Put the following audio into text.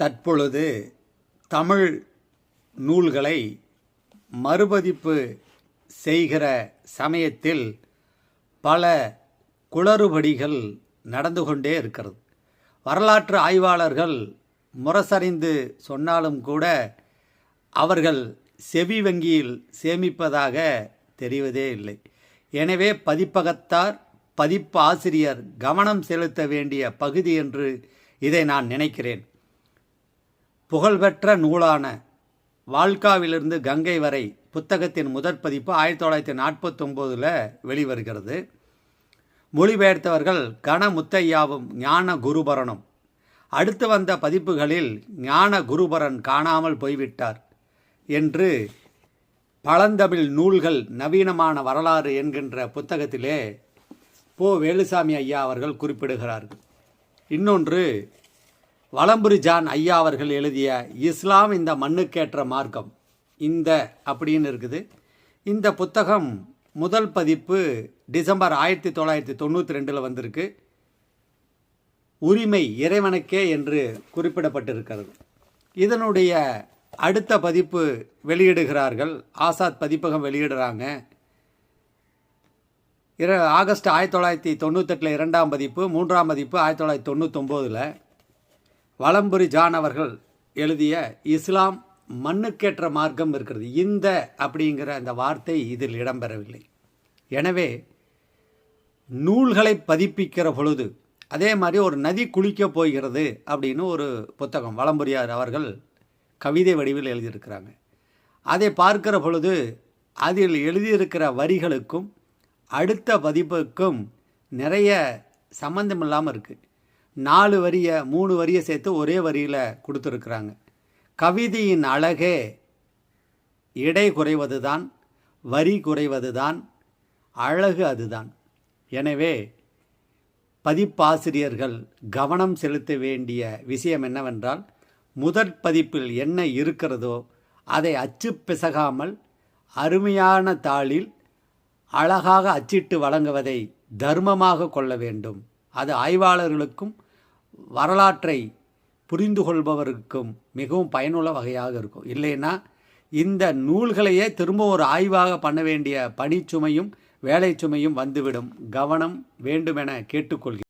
தற்பொழுது தமிழ் நூல்களை மறுபதிப்பு செய்கிற சமயத்தில் பல குளறுபடிகள் நடந்து கொண்டே இருக்கிறது. வரலாற்று ஆய்வாளர்கள் முரசறிந்து சொன்னாலும் கூட அவர்கள் செவி வங்கியில் சேமிப்பதாக தெரிவதே இல்லை. எனவே பதிப்பகத்தார் பதிப்பு ஆசிரியர் கவனம் செலுத்த வேண்டிய பகுதி என்று இதை நான் நினைக்கிறேன். புகழ்பெற்ற நூலான வால்காவிலிருந்து கங்கை வரை புத்தகத்தின் முதற் பதிப்பு ஆயிரத்தி தொள்ளாயிரத்தி நாற்பத்தொம்போதில் வெளிவருகிறது. மொழிபெயர்த்தவர்கள் கணமுத்தையாவும் ஞான குருபரனும். அடுத்து வந்த பதிப்புகளில் ஞான குருபரன் காணாமல் போய்விட்டார் என்று பழந்தமிழ் நூல்கள் நவீனமான வரலாறு என்கின்ற புத்தகத்திலே போ வேலுசாமி ஐயா அவர்கள் குறிப்பிடுகிறார்கள். இன்னொன்று வலம்புரி ஜான் ஐயா அவர்கள் எழுதிய இஸ்லாம் இந்த மண்ணுக்கேற்ற மார்க்கம் இந்த அப்படின்னு இருக்குது. இந்த புத்தகம் முதல் பதிப்பு டிசம்பர் ஆயிரத்தி தொள்ளாயிரத்தி தொண்ணூற்றி ரெண்டில் வந்திருக்கு. உரிமை இறைவனுக்கே என்று குறிப்பிடப்பட்டிருக்கிறது. இதனுடைய அடுத்த பதிப்பு வெளியிடுகிறார்கள். ஆசாத் பதிப்பகம் வெளியிடுறாங்க. இர ஆகஸ்ட் ஆயிரத்தி தொள்ளாயிரத்தி தொண்ணூத்தெட்டில் இரண்டாம் பதிப்பு மூன்றாம் பதிப்பு ஆயிரத்தி தொள்ளாயிரத்தி தொண்ணூத்தொம்போதில். வலம்புரி ஜான் அவர்கள் எழுதிய இஸ்லாம் மண்ணுக்கேற்ற மார்க்கம் இருக்கிறது. இந்த அப்படிங்கிற அந்த வார்த்தை இதில் இடம்பெறவில்லை. எனவே நூல்களை பதிப்பிக்கிற பொழுது அதே மாதிரி ஒரு நதி குளிக்க போகிறது அப்படின்னு ஒரு புத்தகம் வளம்புரியார் அவர்கள் கவிதை வடிவில் எழுதியிருக்கிறாங்க. அதை பார்க்கிற பொழுது அதில் எழுதியிருக்கிற வரிகளுக்கும் அடுத்த பதிப்புக்கும் நிறைய சம்மந்தம் இல்லாமல் இருக்குது நாலு வரியை மூணு வரியை சேர்த்து ஒரே வரியில் கொடுத்துருக்குறாங்க. கவிதையின் அழகே இடை குறைவது தான் வரி குறைவது தான் அழகு அதுதான். எனவே பதிப்பாசிரியர்கள் கவனம் செலுத்த வேண்டிய விஷயம் என்னவென்றால் முதற் பதிப்பில் என்ன இருக்கிறதோ அதை அச்சு பிசகாமல் அருமையான தாளில் அழகாக அச்சிட்டு வழங்குவதை தர்மமாக கொள்ள வேண்டும். அது ஆய்வாளர்களுக்கும் வரலாற்றை புரிந்து கொள்பவருக்கும் மிகவும் பயனுள்ள வகையாக இருக்கும். இல்லைன்னா இந்த நூல்களையே திரும்ப ஒரு ஆய்வாக பண்ண வேண்டிய பணிச்சுமையும் வேலை சுமையும் வந்துவிடும். கவனம் வேண்டுமென கேட்டுக்கொள்கிறேன்.